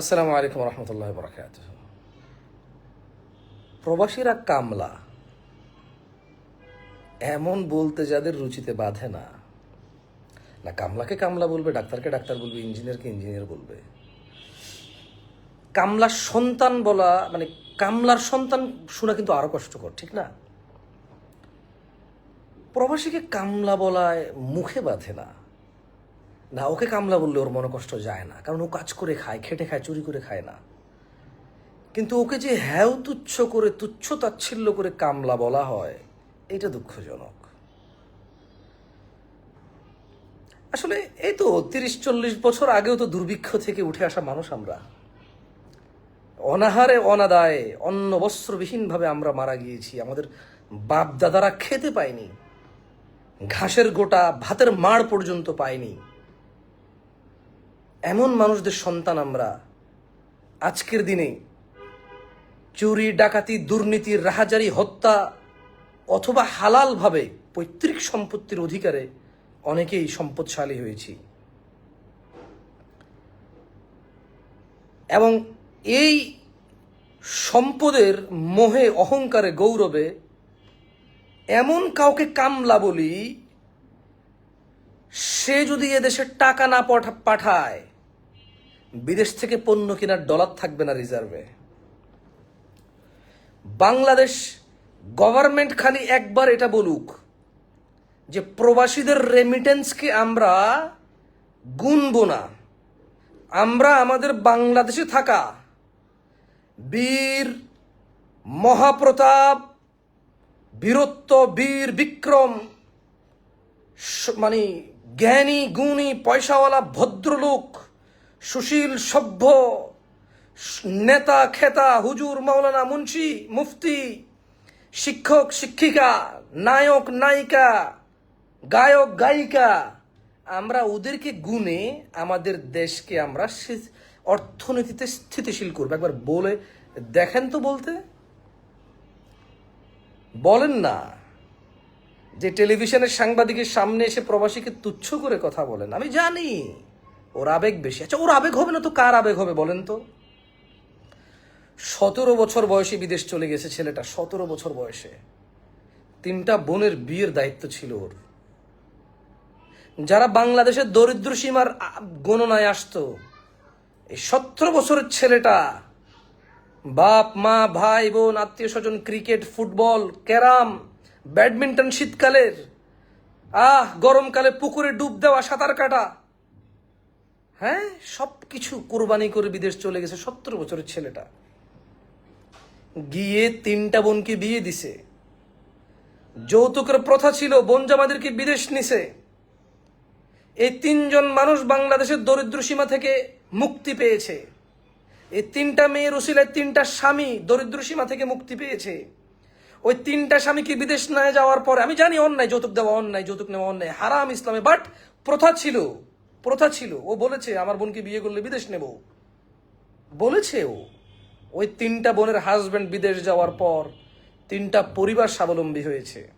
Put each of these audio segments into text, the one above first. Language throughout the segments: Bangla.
আসসালামু আলাইকুম রহমতুল্লাহ বরকাত প্রবাসীরা কামলা, এমন বলতে যাদের রুচিতে বাধে না। না, কামলাকে কামলা বলবে, ডাক্তারকে ডাক্তার বলবে, ইঞ্জিনিয়ারকে ইঞ্জিনিয়ার বলবে। কামলার সন্তান বলা মানে কামলার সন্তান শোনা কিন্তু আরও কষ্টকর, ঠিক না? প্রবাসীকে কামলা বলায় মুখে বাঁধে না। না, ওকে কামলা বললে ওর মনে কষ্ট যায় না। কারণ ও কাজ করে খায়, খেটে খায়, চুরি করে খায় না। কিন্তু ওকে যে হ্যাও তুচ্ছ করে, তুচ্ছ তাচ্ছিল্য করে কামলা বলা হয়, এটা দুঃখজনক। আসলে এই তো তিরিশ, চল্লিশ বছর আগেও তো দুর্ভিক্ষ থেকে উঠে আসা মানুষ আমরা। অনাহারে, অনাদায়ে, অন্ন বস্ত্রবিহীনভাবে আমরা মারা গিয়েছি। আমাদের বাপ দাদারা খেতে পায়নি। ঘাসের গোটা, ভাতের মাড় পর্যন্ত পায়নি। এমন মানুষদের সন্তান আমরা আজকের দিনে চুরি, ডাকাতি, দুর্নীতি, রাহাজারি, হত্যা অথবা হালালভাবে পৈতৃক সম্পত্তির অধিকারে অনেকেই সম্পদশালী হয়েছি। এবং এই সম্পদের মোহে, অহংকারে, গৌরবে এমন কাউকে কামলা বলি, সে যদি এদেশে টাকা না পাঠায় বিদেশ থেকে পণ্য কেনার ডলার থাকবে না রিজার্ভে। বাংলাদেশ গভর্নমেন্ট খালি একবার এটা বলুক যে প্রবাসীদের রেমিটেন্সকে আমরা গুনবো না। আমরা আমাদের বাংলাদেশে থাকা বীর মহাপ্রতাপ, বীরত্ব, বীর বিক্রম মানে জ্ঞানী, গুণী, পয়সাওয়ালা, ভদ্রলোক সুশীল, সভ্য, নেতা, খেতা, হুজুর, মাওলানা, মুন্সি, মুফতি, শিক্ষক, শিক্ষিকা, নায়ক, নায়িকা, গায়ক, গায়িকা। আমরা ওদেরকে গুণে আমাদের দেশকে আমরা অর্থনীতিতে স্থিতিশীল করব। একবার বলে দেখেন তো বলতে। বলেন না যে টেলিভিশনের সাংবাদিকের সামনে এসে প্রবাসীকে তুচ্ছ করে কথা বলেন। আমি জানি। ওর আবেগ বেশি। আচ্ছা ওর আবেগ হবে না তো? কার আবেগ হবে বলেন তো? সতেরো বছর বয়সে বিদেশ চলে গেছে ছেলেটা, সতেরো বছর বয়সে। তিনটা বোনের বিয়ের দায়িত্ব ছিল ওর। যারা বাংলাদেশের দরিদ্র সীমার গণনায় আসতো, এই সতেরো বছরের ছেলেটা, বাপ, মা, ভাই, বোন, আত্মীয় স্বজন, ক্রিকেট, ফুটবল, ক্যারাম, ব্যাডমিন্টন শীতকালের, আহ, গরমকালে পুকুরে ডুব দেওয়া সাঁতার কাটা হ্যাঁ সব কিছু কোরবানি করে বিদেশ চলে গেছে সত্তর বছরের ছেলেটা। গিয়ে তিনটা বোনকে বিয়ে দিছে। যৌতুকের প্রথা ছিল, বোন জামাদেরকে বিদেশ নিছে। এই তিনজন মানুষ বাংলাদেশের দরিদ্র সীমা থেকে মুক্তি পেয়েছে। এই তিনটা মেয়ের ওসিলায় তিনটা স্বামী দরিদ্র সীমা থেকে মুক্তি পেয়েছে। ওই তিনটা স্বামীকে বিদেশ না যাওয়ার পরে, আমি জানি অন্যায়, যৌতুক দেওয়া অন্যায়, যৌতুক নেওয়া অন্যায়, হারাম ইসলামে বাট প্রথা ছিল। প্রথা ছিল। ও বলেছে, আমার বোনকে বিয়ে করলে বিদেশ নেব। বলেছে ও। ওই তিনটা বোনের হাজবেন্ড বিদেশ যাওয়ার পর তিনটা পরিবার স্বাবলম্বী হয়েছে।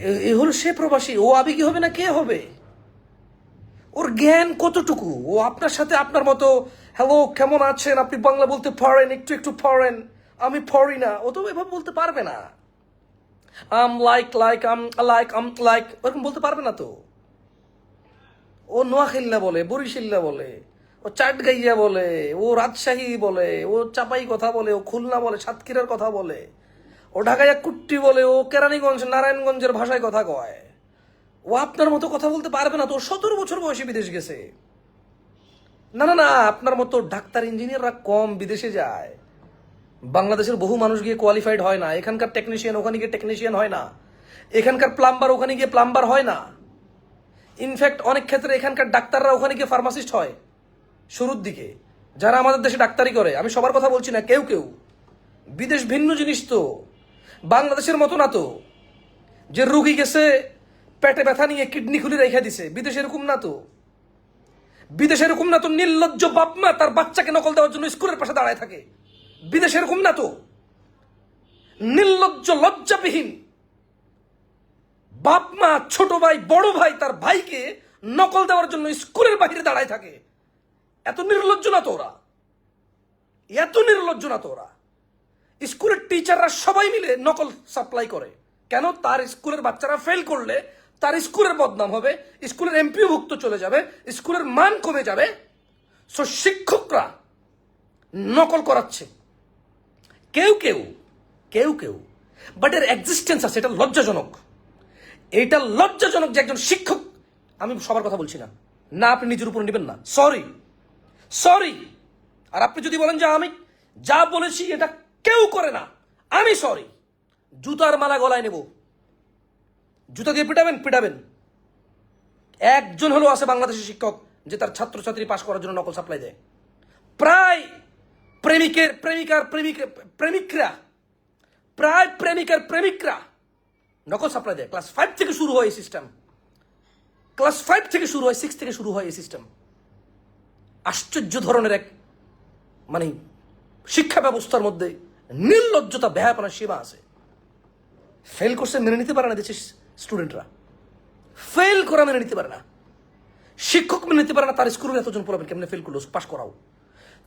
এ- হলো সে প্রবাসী। ও আবেগী হবে না কে হবে? ওর জ্ঞান কতটুকু? ও আপনার সাথে আপনার মতো হ্যালো কেমন আছেন? আপনি বাংলা বলতে পারেন একটু একটু পড়েন আমি পড়ি না। ও তো এভাবে বলতে পারবে না। Um like like um like um like ওরকম বলতে পারবে না তো? ও নোয়াখিল্লা বলে, বরিশিল্লা বলে, ও চাটগাইয়া বলে, ও রাজশাহী বলে, ও চাপাই কথা বলে, ও খুলনা বলে, সাতক্ষীরার কথা বলে, ও ঢাকাইয়া কুট্টি বলে, ও কেরানীগঞ্জ, নারায়ণগঞ্জের ভাষায় কথা কয়। ও আপনার মতো কথা বলতে পারবে না তো সতেরো বছর বয়সে বিদেশ গেছে। না না না, আপনার মতো ডাক্তার, ইঞ্জিনিয়াররা কম বিদেশে যায়। বাংলাদেশের বহু মানুষ গিয়ে কোয়ালিফাইড হয় না, এখানকার টেকনিশিয়ান ওখানে গিয়ে টেকনিশিয়ান হয় না, এখানকার প্লাম্বার ওখানে গিয়ে প্লাম্বার হয় না। ইনফ্যাক্ট অনেক ক্ষেত্রে এখানকার ডাক্তাররা ওখানে গিয়ে ফার্মাসিস্ট হয়। শুরুর দিকে। যারা আমাদের দেশে ডাক্তারি করে, আমি সবার কথা বলছি না, কেউ কেউ। বিদেশ ভিন্ন জিনিস তো। বাংলাদেশের মতো না তো। যে রুগী গেছে, পেটে ব্যথা নিয়ে কিডনি খুলে রেখে দিছে, বিদেশে এরকম না তো। বিদেশে এরকম না তো, নির্লজ্জ বাপমা তার বাচ্চাকে নকল দেওয়ার জন্য স্কুলের পাশে দাঁড়ায় থাকে। বিদেশে এরকম না তো। নির্লজ্জ, লজ্জাবিহীন। বাপ মা, ছোট ভাই, বড় ভাই তার ভাইকে নকল দেওয়ার জন্য স্কুলের বাহিরে দাঁড়ায় থাকে। এত নির্লজ্জ না তো ওরা? এত নির্লজ্জ না তো ওরা? স্কুলের টিচাররা সবাই মিলে নকল সাপ্লাই করে। কেন? তার স্কুলের বাচ্চারা ফেল করলে তার স্কুলের বদনাম হবে, স্কুলের এমপিও ভুক্ত চলে যাবে, স্কুলের মান কমে যাবে। সো শিক্ষকরা নকল করাচ্ছে। কেউ কেউ কেউ কেউ বাট এর এক্সিস্টেন্স আছে, এটা লজ্জাজনক। এটা লজ্জাজনক যে একজন শিক্ষক, আমি সবার কথা বলছি না। না, আপনি নিজের উপর নেবেন না। সরি সরি আর আপনি যদি বলেন যে আমি যা বলেছি এটা কেউ করে না, আমি সরি জুতার মালা গলায় নেব। জুতা দিয়ে পিটাবেন? পিটাবেন। একজন হলো আছে বাংলাদেশের শিক্ষক যে তার ছাত্রছাত্রী পাশ করার জন্য নকল সাপ্লাই দেয়। প্রায় প্রেমিকের, প্রেমিকার, প্রেমিক, প্রেমিকরা, প্রায় প্রেমিকার, প্রেমিকরা নকল সাপ্লাই দেয়। ক্লাস ফাইভ থেকে শুরু হয় এই সিস্টেম ক্লাস ফাইভ থেকে শুরু হয় সিক্স থেকে শুরু হয় এই সিস্টেম আশ্চর্য ধরনের এক মানে শিক্ষা ব্যবস্থার মধ্যে নির্লজ্জতা ব্যয়াপনা সীমা আছে। ফেল করছে মেনে নিতে পারে না দেশের স্টুডেন্টরা ফেল করা মেনে নিতে পারে না। শিক্ষক মেনে নিতে পারে না, তার স্কুলের এতজন পড়াবেন কেমনে ফেল করল? পাস করাও।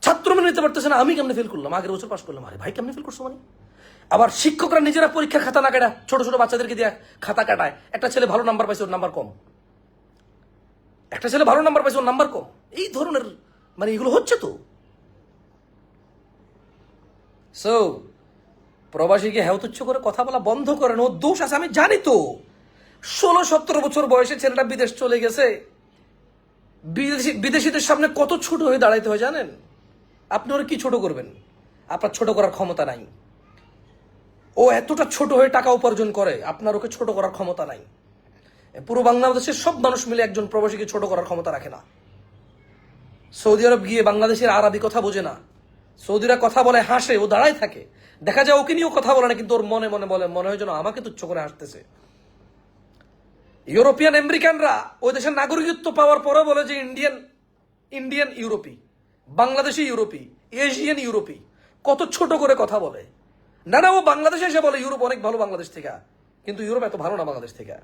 ছাত্র মেনে নিতে পারতেছে না, আমি কেমনে ফেল করলাম? আগের বছর পাস করলাম। আরে ভাই, কেমনে ফেল করছ মানে? আবার শিক্ষকরা নিজেরা পরীক্ষার খাতা না কাটা ছোট ছোট বাচ্চাদেরকে দিয়ে খাতা কাটায়। একটা ছেলে ভালো নাম্বার পাইছে, ওর নাম্বার কম। একটা ছেলে ভালো নাম্বার পাইছে, ওর নাম্বার কম। এই ধরনের মানে এগুলো হচ্ছে তো। সো প্রবাসীকে হেউতুচ্ছ করে কথা বলা বন্ধ করেন ও দোষ আছে, আমি জানি তো। ষোলো সতেরো বছর বয়সে ছেলেটা বিদেশ চলে গেছে। বিদেশি বিদেশিদের সামনে কত ছোট হয়ে দাঁড়াইতে হয় জানেন? আপনি ওরা কি ছোট করবেন? আপনার ছোট করার ক্ষমতা নাই। ও এতটা ছোট হয়ে টাকা উপার্জন করে, আপনার ওকে ছোট করার ক্ষমতা নাই। পুরো বাংলাদেশের সব মানুষ মিলে একজন প্রবাসীকে ছোট করার ক্ষমতা রাখে না। সৌদি আরব গিয়ে বাংলাদেশের আরবি কথা বোঝে না। সৌদিরা কথা বলে, হাসে, ও দাঁড়ায় থাকে। দেখা যায় ওকে নিয়েও কথা বলে না, কিন্তু ওর মনে মনে বলে, মনে হয় যেন আমাকে তুচ্ছ করে হাসতেছে। ইউরোপিয়ান, আমেরিকানরা ওই দেশের নাগরিকত্ব পাওয়ার পরে বলে যে ইন্ডিয়ান ইন্ডিয়ান ইউরোপি, বাংলাদেশি ইউরোপি, এশিয়ান ইউরোপি, কত ছোট করে কথা বলে। না না ও বাংলাদেশে এসে বলে, ইউরোপ অনেক ভালো বাংলাদেশ থেকে। কিন্তু ইউরোপ এত ভালো না বাংলাদেশ থেকে।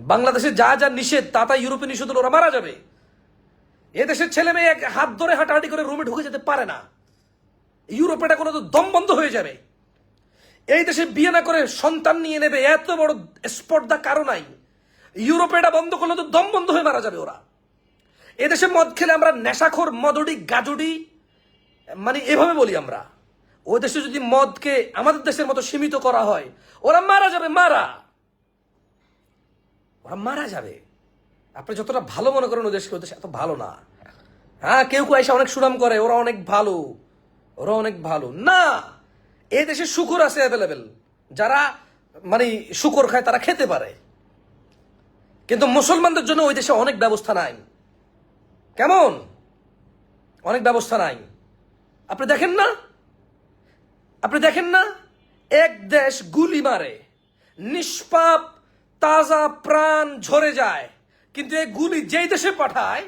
বাংলাদেশে যা যা নিষেধ, তা তা ইউরোপে নিষেধ ওরা মারা যাবে। এদেশের ছেলে মেয়ে এক হাত ধরে হাঁটাহাঁটি করে রুমে ঢুকে যেতে পারে না। ইউরোপে এটা কোনো দম বন্ধ হয়ে যাবে। এই দেশে বিয়ে না করে সন্তান নিয়ে নেবে, এত বড় স্পর্ধা কারও নাই। ইউরোপে এটা বন্ধ করলে তো দম বন্ধ হয়ে মারা যাবে ওরা। এদেশে মদ খেলে আমরা নেশাখোর, মদডি, গাজুডি মানে এভাবে বলি আমরা। ওই দেশে যদি মদকে আমাদের দেশের মতো সীমিত করা হয়, ওরা মারা যাবে, মারা। ওরা মারা যাবে। আপনি যতটা ভালো মনে করেন ওদেশকে ওদেশ এত ভালো না। হ্যাঁ কেউ কেউ এসে অনেক সুনাম করে, ওরা অনেক ভালো। ওরা অনেক ভালো। না এই দেশে শুকর আছে অ্যাভেলেবেল যারা মানে শুকর খায়, তারা খেতে পারে। কিন্তু মুসলমানদের জন্য ওই দেশে অনেক ব্যবস্থা নাই। কেমন? অনেক ব্যবস্থা নাই। আপনি দেখেন না? আপনি দেখেন না? এক দেশ গুলি মারে, নিষ্পাপ, তাজা প্রাণ ঝরে যায়, কিন্তু এই গুলি যেই দেশে পাঠায়,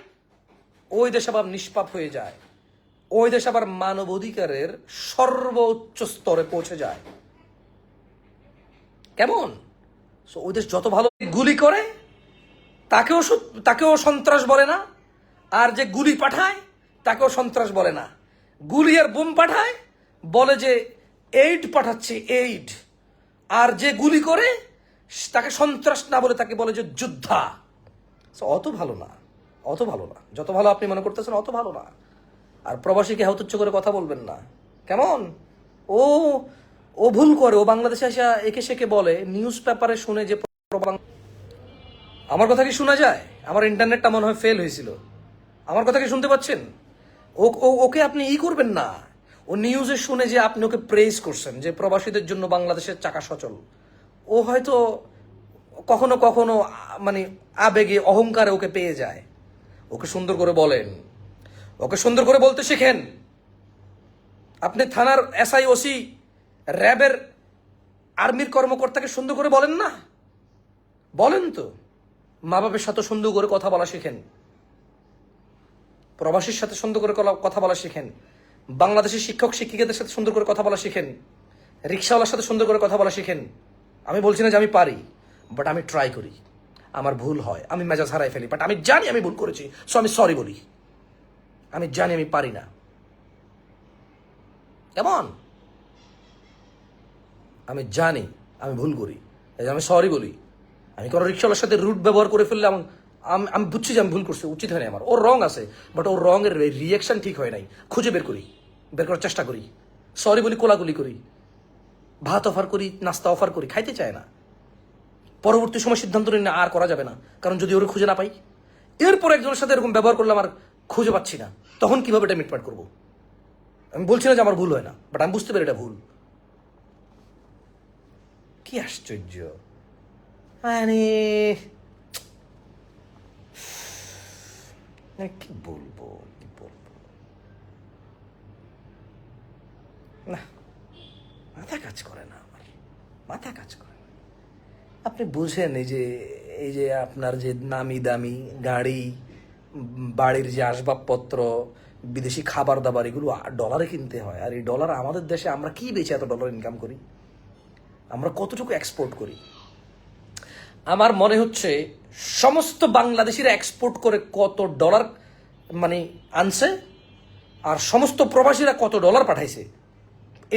ওই দেশ আবার নিষ্পাপ হয়ে যায়। ওই দেশ আবার মানবাধিকারের সর্বোচ্চ স্তরে পৌঁছে যায়। কেমন? ওই দেশ যত ভালো গুলি করে, তাকেও তাকেও সন্ত্রাস বলে না। আর যে গুলি পাঠায়, তাকেও সন্ত্রাস বলে না। গুলি আর বোম পাঠায়, বলে যে এইড পাঠাচ্ছে এইড আর যে গুলি করে, তাকে সন্ত্রাস না বলে তাকে বলে যে যোদ্ধা। অত ভালো না, অত ভালো না। যত ভালো আপনি মনে করতেছেন, অত ভালো না। আর প্রবাসীকে হেউতুচ্ছ করে কথা বলবেন না। কেমন? ও ও ভুল করে, ও বাংলাদেশে আসা একে সেকে বলে, নিউজ পেপারে শুনে যে আমার কথা কি শোনা যায়? আমার ইন্টারনেটটা মনে হয় ফেল হয়েছিল। আমার কথা কি শুনতে পাচ্ছেন? ও- ওকে আপনি ই করবেন না। ও নিউজে শুনে যে আপনি ওকে প্রেজ করছেন, যে প্রবাসীদের জন্য বাংলাদেশের চাকা সচল। ও হয়তো কখনো কখনো মানে আবেগে, অহংকারে ওকে পেয়ে যায়। ওকে সুন্দর করে বলেন। ওকে সুন্দর করে বলতে শেখেন। আপনি থানার এসআই ওসি র্যাবের আর্মির কর্মকর্তাকে সুন্দর করে বলেন না? বলেন তো। মা বাবার সাথে সুন্দর করে কথা বলা শেখেন। প্রবাসীর সাথে সুন্দর করে কথা বলা শেখেন। বাংলাদেশের শিক্ষক, শিক্ষিকাদের সাথে সুন্দর করে কথা বলা শেখেন। রিক্সাওয়ালার সাথে সুন্দর করে কথা বলা শেখেন। আমি বলছি না যে আমি পারি বাট আমি ট্রাই করি। আমার ভুল হয়, আমি মেজাজ হারাই ফেলি বাট আমি জানি আমি ভুল করেছি সো আমি সরি বলি। আমি জানি আমি পারি না। কেমন আমি জানি আমি ভুল করি আমি সরি বলি। আমি কোনো রিক্সাওয়ালার সাথে রুট ব্যবহার করে ফেললে আমি আমি বুঝছি যে আমি ভুল করছি, উচিত হয়নি আমার। ওর রং আছে বাট ওর রঙের রিয়াকশন ঠিক হয় নাই। খুঁজে বের করি। বের করার চেষ্টা করি। সরি বলি কোলাগুলি করি। ভাত অফার করি, নাস্তা অফার করি, খাইতে চায় না। পরবর্তী সময় সিদ্ধান্ত নিই না আর করা যাবে না। কারণ যদি ওর খুঁজে না পাই, এরপর একজনের সাথে এরকম ব্যবহার করলাম আর খুঁজে পাচ্ছি না। তখন কীভাবে এটা মিটমাট করব? আমি বলছি না যে আমার ভুল হয় না বাট আমি বুঝতে পারি এটা ভুল। কি আশ্চর্য। মানে কি বলব? না। মাথা কাজ করে না আমার। মাথা কাজ করে না। আপনি বুঝেন এই যে এই যে আপনার যে নামি দামি গাড়ি, বাড়ির যে আসবাবপত্র, বিদেশি খাবার দাবার এগুলো ডলারে কিনতে হয়। আর এই ডলার আমাদের দেশে আমরা কি বেচে এত ডলার ইনকাম করি? আমরা কতটুকু এক্সপোর্ট করি? আমার মনে হচ্ছে সমস্ত বাংলাদেশিরা এক্সপোর্ট করে কত ডলার মানে আনছে, আর সমস্ত প্রবাসীরা কত ডলার পাঠাইছে।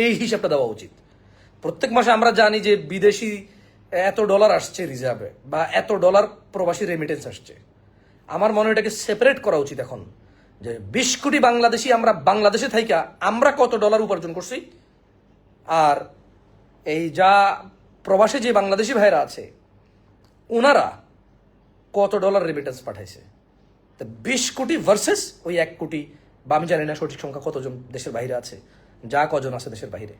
এই হিসাবটা দেওয়া উচিত। প্রত্যেক মাসে আমরা জানি যে বিদেশি এত ডলার আসছে রিজার্ভে, বা এত ডলার প্রবাসী রেমিটেন্স আসছে। আমার মনে এটাকে সেপারেট করা উচিত এখন। যে বিশ কোটি বাংলাদেশি আমরা, বাংলাদেশে থাইকা আমরা কত ডলার উপার্জন করছি, আর এই যা প্রবাসে যে বাংলাদেশি ভাইরা আছে ওনারা কত ডলার রেমিটেন্স পাঠাইছে। তা বিশ কোটি ভার্সেস ওই এক কোটি, বা আমি জানি না সঠিক সংখ্যা কতজন দেশের বাইরে আছে। যা কজন আছে দেশের বাইরে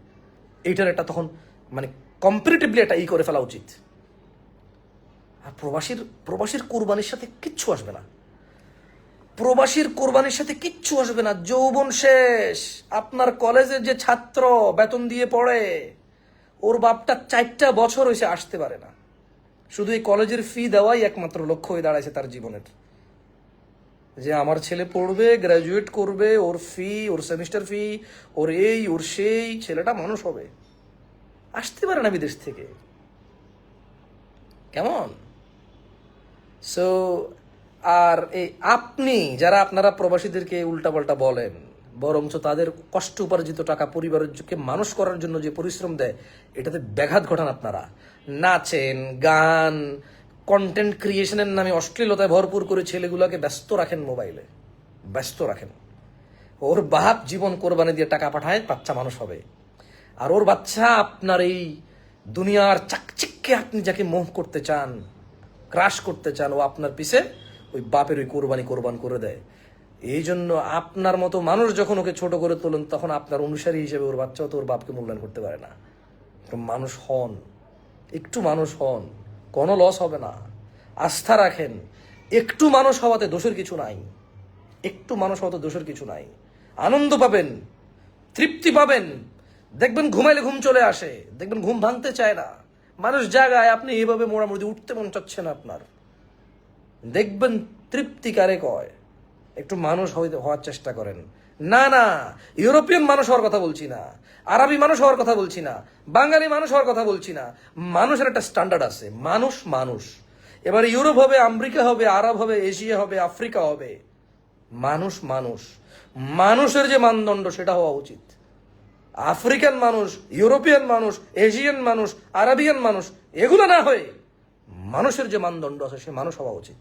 এইটার একটা তখন মানে কম্পারেটিভলি একটা ই করে ফেলা উচিত। আর প্রবাসীর প্রবাসীর কোরবানির সাথে কিচ্ছু আসবে না। প্রবাসীর কোরবানির সাথে কিচ্ছু আসবে না। যৌবন শেষ। আপনার কলেজের যে ছাত্র বেতন দিয়ে পড়ে, ওর বাপটা চারটা বছর হয়েছে, আসতে পারে না। শুধু এই কলেজের ফি দেওয়াই একমাত্র লক্ষ্য হয়ে দাঁড়াইছে তার জীবনের। যে আমার ছেলে পড়বে গ্র্যাজুয়েট করবে, ওর ফি ওর সেমিস্টার ফি ওর এই, ওর সেই, ছেলেটা মানুষ হবে। আসতে পারে না বিদেশ থেকে। কেমন? সো আর এই আপনি, যারা আপনারা প্রবাসীদেরকে উল্টাপাল্টা বলেন, বরঞ্চ তাদের কষ্ট উপার্জিত টাকা পরিবারের পরিবারকে মানুষ করার জন্য যে পরিশ্রম দেয়, এটাতে ব্যাঘাত ঘটান আপনারা। নাচেন, গান কন্টেন্ট ক্রিয়েশনের নামে অশ্লীলতায় ভরপুর করে ছেলেগুলোকে ব্যস্ত রাখেন মোবাইলে ব্যস্ত রাখেন। ওর বাপ জীবন কোরবানি দিয়ে টাকা পাঠায়, বাচ্চা মানুষ হবে। আর ওর বাচ্চা আপনার এই দুনিয়ার চাকচিককে আপনি যাকে মোহ করতে চান ক্রাশ করতে চান, ও আপনার পিছে ওই বাপের ওই কোরবানি কোরবান করে দেয়। এই জন্য আপনার মতো মানুষ যখন ওকে ছোট করে তোলেন, তখন আপনার অনুসারী হিসেবে ওর বাচ্চাও তো ওর বাপকে মূল্যায়ন করতে পারে না। মানুষ হন। একটু মানুষ হন। কোনো লস হবে না। আস্থা রাখেন, একটু মানুষ হওয়াতে দোষের কিছু নাই। একটু মানুষ হওয়াতে দোষের কিছু নাই। আনন্দ পাবেন, তৃপ্তি পাবেন। দেখবেন ঘুমাইলে ঘুম চলে আসে, দেখবেন ঘুম ভাঙতে চায় না। মানুষ জায়গায় আপনি এইভাবে মোড়ামুড়ি উঠতে মন চাচ্ছে না আপনার। দেখবেন তৃপ্তি কারে কয়? একটু মানুষ হওয়ার চেষ্টা করেন। না না, ইউরোপিয়ান মানুষ হওয়ার কথা বলছি না। আরবি মানুষ হওয়ার কথা বলছি না, বাঙালি মানুষ হওয়ার কথা বলছি না, মানুষের একটা স্ট্যান্ডার্ড আছে, মানুষ মানুষ। এবার ইউরোপ হবে, আমেরিকা হবে, আরব হবে, এশিয়া হবে, আফ্রিকা হবে, মানুষ মানুষ। মানুষের যে মানদণ্ড সেটা হওয়া উচিত। আফ্রিকান মানুষ, ইউরোপিয়ান মানুষ, এশিয়ান মানুষ, আরবিয়ান মানুষ, এগুলো না হয়ে মানুষের যে মানদণ্ড আছে সে মানুষ হওয়া উচিত।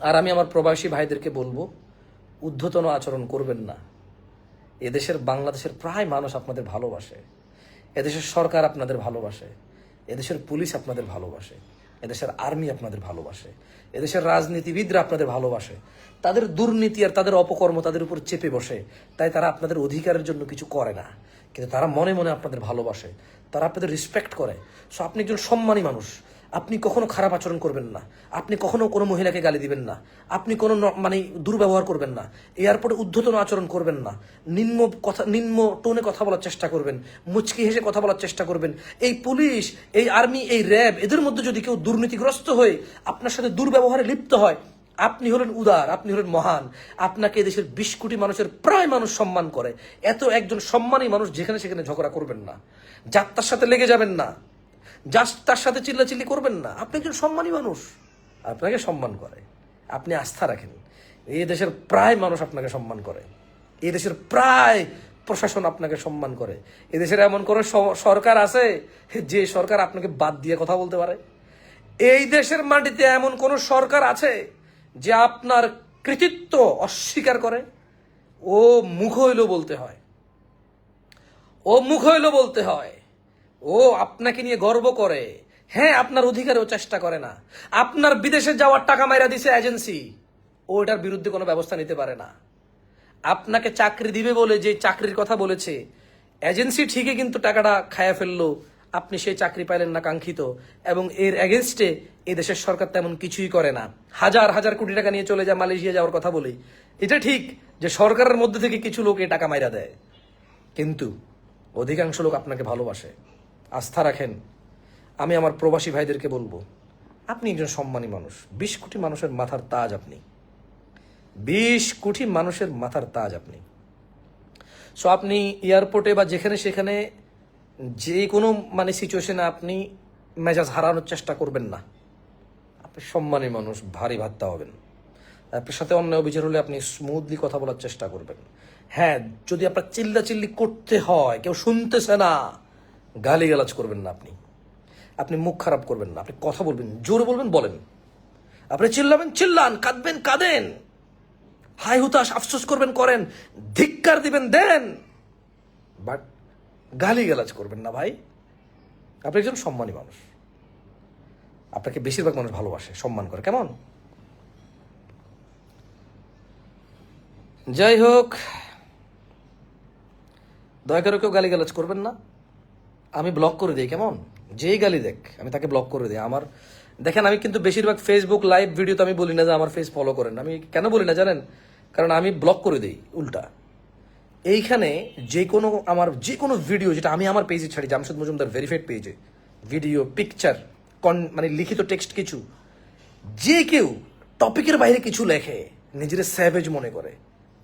আর আমি আমার প্রবাসী ভাইদেরকে বলব ঊর্ধ্বতন আচরণ করবেন না। এদেশের বাংলাদেশের প্রায় মানুষ আপনাদের ভালোবাসে। এদেশের সরকার আপনাদের ভালোবাসে। এদেশের পুলিশ আপনাদের ভালোবাসে। এদেশের আর্মি আপনাদের ভালোবাসে। এদেশের রাজনীতিবিদরা আপনাদের ভালোবাসে। তাদের দুর্নীতি আর তাদের অপকর্ম তাদের উপর চেপে বসে। তাই তারা আপনাদের অধিকারের জন্য কিছু করে না। কিন্তু তারা মনে মনে আপনাদের ভালোবাসে। তারা আপনাদের রেসপেক্ট করে। সো আপনি একজন সম্মানী মানুষ। আপনি কখনো খারাপ আচরণ করবেন না। আপনি কখনো কোনো মহিলাকে গালি দিবেন না। আপনি কোনো মানে দুর্ব্যবহার করবেন না। এয়ারপোর্টে উদ্ধতন আচরণ করবেন না। নিম্ন কথা নিম্ন টোনে কথা বলার চেষ্টা করবেন। মুচকি হেসে কথা বলার চেষ্টা করবেন। এই পুলিশ, এই আর্মি, এই র্যাব, এদের মধ্যে যদি কেউ দুর্নীতিগ্রস্ত হয়ে আপনার সাথে দুর্ব্যবহারে লিপ্ত হয়, আপনি হলেন উদার, আপনি হলেন মহান। আপনাকে দেশের বিশ কোটি মানুষের প্রায় মানুষ সম্মান করে। এত একজন সম্মানী মানুষ যেখানে সেখানে ঝগড়া করবেন না। যাত্রার সাথে লেগে যাবেন না। জাস্ট তার সাথে চিল্লাচিল্লি করবেন না। আপনি একজন সম্মানী মানুষ। আপনাকে সম্মান করে। আপনি আস্থা রাখেন। এই দেশের প্রায় মানুষ আপনাকে সম্মান করে। এই দেশের প্রায় প্রশাসন আপনাকে সম্মান করে। এই দেশের এমন স- সরকার আছে যে সরকার আপনাকে বাদ দিয়ে কথা বলতে পারে? এই দেশের মাটিতে এমন কোন সরকার আছে যে আপনার কৃতিত্ব অস্বীকার করে? ও মুখ হইল বলতে হয়। ও মুখ হইল বলতে হয়। ও আপনাকে নিয়ে গর্ব করে। হ্যাঁ আপনার অধিকারেও চেষ্টা করে না। আপনার বিদেশে যাওয়ার টাকা মাইরা দিছে এজেন্সি। ও এটার বিরুদ্ধে কোনো ব্যবস্থা নিতে পারে না। আপনাকে চাকরি দিবে বলে যে চাকরির কথা বলেছে, এজেন্সি ঠিকই কিন্তু টাকাটা খায়া ফেলল। আপনি সেই চাকরি পাইলেন না কাঙ্ক্ষিত, এবং এর এগেনস্টে এই দেশের সরকার তেমন কিছুই করে না। হাজার হাজার কোটি টাকা নিয়ে চলে যায় মালয়েশিয়া যাওয়ার কথা বলি। এটা ঠিক যে সরকারের মধ্যে থেকে কিছু লোক এই টাকা মাইরা দেয়। কিন্তু অধিকাংশ লোক আপনাকে ভালোবাসে। আস্থা রাখেন। আমি আমার প্রবাসী ভাইদেরকে বলব, আপনি একজন সম্মানী মানুষ। বিশ কোটি মানুষের মাথার তাজ আপনি। বিশ কোটি মানুষের মাথার তাজ আপনি। সো আপনি এয়ারপোর্টে বা যেখানে সেখানে যে কোনো মানে সিচুয়েশনে আপনি মেজাজ হারানোর চেষ্টা করবেন না। আপনি সম্মানী মানুষ, ভারী ভাত্তা হবেন। আপনার সাথে অন্যায় বিচার হলে আপনি স্মুথলি কথা বলার চেষ্টা করবেন। হ্যাঁ যদি আপনার চিল্লা চিল্লি করতে হয়, কেউ শুনতেছে না গালি গালাজ করবেন না আপনি। আপনি মুখ খারাপ করবেন না, আপনি কথা বলবেন, জোরে বলবেন, বলেন। আপনি চিল্লাবেন, চিল্লান, কাঁদবেন, কাঁদেন। হাই হুতাশ, আফসোস করবেন, করেন। ধিক্কার দিবেন, দেন। বাট গালি গালাজ করবেন না ভাই। আপনি একজন সম্মানী মানুষ। আপনাকে বেশিরভাগ মানুষ ভালোবাসে, সম্মান করে। কেমন? যাই হোক, দয়া করে কেউ গালিগালাজ করবেন না। আমি ব্লক করে দিই, কেমন? যেই গালি দেখ, আমি তাকে ব্লক করে দিই। আমার, দেখেন, আমি কিন্তু বেশিরভাগ ফেসবুক লাইভ ভিডিওতে আমি বলি না যে আমার ফেস ফলো করেন। আমি কেন বলি না জানেন? কারণ আমি ব্লক করে দিই, উল্টা। এইখানে যে কোনো আমার, যে কোনো ভিডিও যেটা আমি আমার পেজে ছাড়ি, জামশেদ মজুমদার ভেরিফাইড পেজে ভিডিও পিকচার কন মানে লিখিত টেক্সট কিছু, যে কেউ টপিকের বাইরে কিছু লেখে, নিজের স্যাভেজ মনে করে,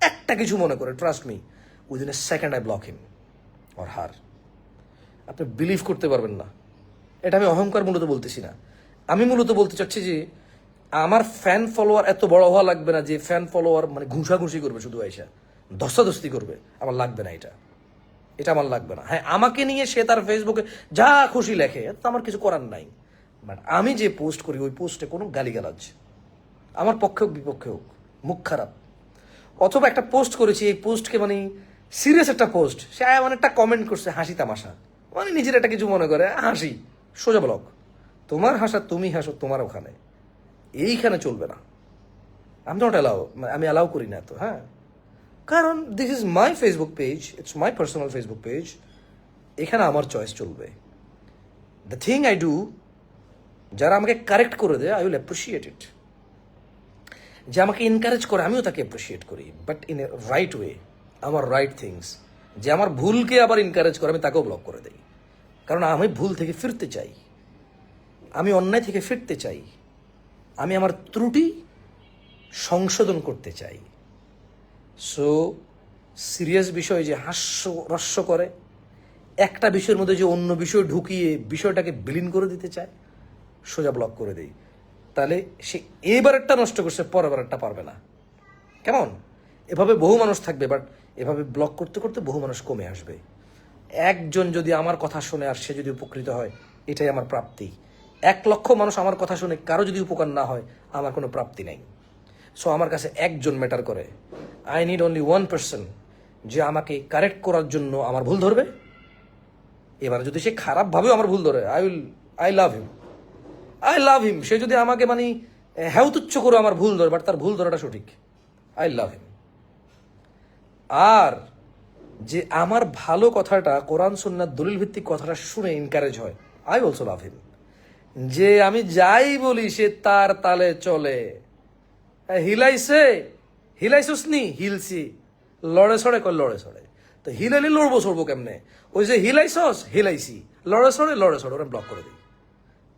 একটা কিছু মনে করে trust me within a second I block him or her আপনি বিলিভ করতে পারবেন না। এটা আমি অহংকার মূলত বলতেছি না। আমি মূলত বলতে চাচ্ছি যে, আমার ফ্যান ফলোয়ার এত বড় হওয়া লাগবে না যে ফ্যান ফলোয়ার মানে ঘুষাঘুষি করবে শুধু আইসা ধস্তাধস্তি করবে। আমার লাগবে না এটা। এটা আমার লাগবে না। হ্যাঁ আমাকে নিয়ে সে তার ফেসবুকে যা খুশি লেখে তো আমার কিছু করার নাই। বাট আমি যে পোস্ট করি, ওই পোস্টে কোনো গালিগালাজ। আমার পক্ষে হোক, বিপক্ষে হোক, মুখ খারাপ। অথবা একটা পোস্ট করেছি, এই পোস্টকে মানে সিরিয়াস একটা পোস্ট সে মানে একটা কমেন্ট করছে হাসি তামাশা। মানে নিজের একটা কিছু মনে করে, হাসি, সোজা ব্লক তোমার হাসা তুমি হাসো, তোমার ওখানে। এইখানে চলবে না। আমি নট অ্যালাউ আমি অ্যালাউ করি না তো হ্যাঁ। কারণ this is my Facebook page it's my personal Facebook page এখানে আমার চয়েস চলবে। দ্য থিং আই ডু যারা আমাকে কারেক্ট করে দেয় আই উইল অ্যাপ্রিসিয়েট ইট যে আমাকে এনকারেজ করে, আমিও তাকে অ্যাপ্রিসিয়েট করি। But in a right way আমার রাইট থিংস যে আমার ভুলকে আবার এনকারেজ করে, আমি তাকেও ব্লক করে দিই। কারণ আমি ভুল থেকে ফিরতে চাই। আমি অন্যায় থেকে ফিরতে চাই। আমি আমার ত্রুটি সংশোধন করতে চাই। সো সিরিয়াস বিষয় যে হাস্য রস্য করে, একটা বিষয়ের মধ্যে যে অন্য বিষয় ঢুকিয়ে বিষয়টাকে বিলীন করে দিতে চায়, সোজা ব্লক করে দেই। তাহলে সে এবারেরটা নষ্ট করছে পরেরবারেরটা পারবে না। কেমন? এভাবে বহু মানুষ থাকবে বাট এভাবে ব্লক করতে করতে বহু মানুষ কমে আসবে। একজন যদি আমার কথা শুনে আর সে যদি উপকৃত হয়, এটাই আমার প্রাপ্তি। এক লক্ষ মানুষ আমার কথা শুনে, কারও যদি উপকার না হয়, আমার কোনো প্রাপ্তি নেই। সো আমার কাছে একজন ম্যাটার করে। I need only one person যে আমাকে কারেক্ট করার জন্য আমার ভুল ধরবে। এবার যদি সে খারাপভাবেও আমার ভুল ধরে I will I love him I love him সে যদি আমাকে মানে হ্যাউ তুচ্ছ করে আমার ভুল ধরে বাট তার ভুল ধরাটা সঠিক। আই লাভ হিম আর যে আমার ভালো কথাটা কোরআন সুন্নার দলিল ভিত্তিক কথাটা শুনে এনকারেজ হয়। আই অলসো লাভ হিম যে আমি যাই বলি সে তার তালে চলে। হ্যাঁ, হিলাইছে হিলাইছস নি হিলছি। লড়ে সড়ে কয় লড়ে সড়ে তো হিলাইলে লড়বো সড়বো কেমনে? ওই যে হিলাইছস হিলাইছি লড়ে সড়ে লড়ে সড়ে ওরা ব্লক করে দিই।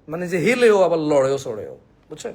মানে যে হিলেও আবার লড়েও সড়েও বুঝছেন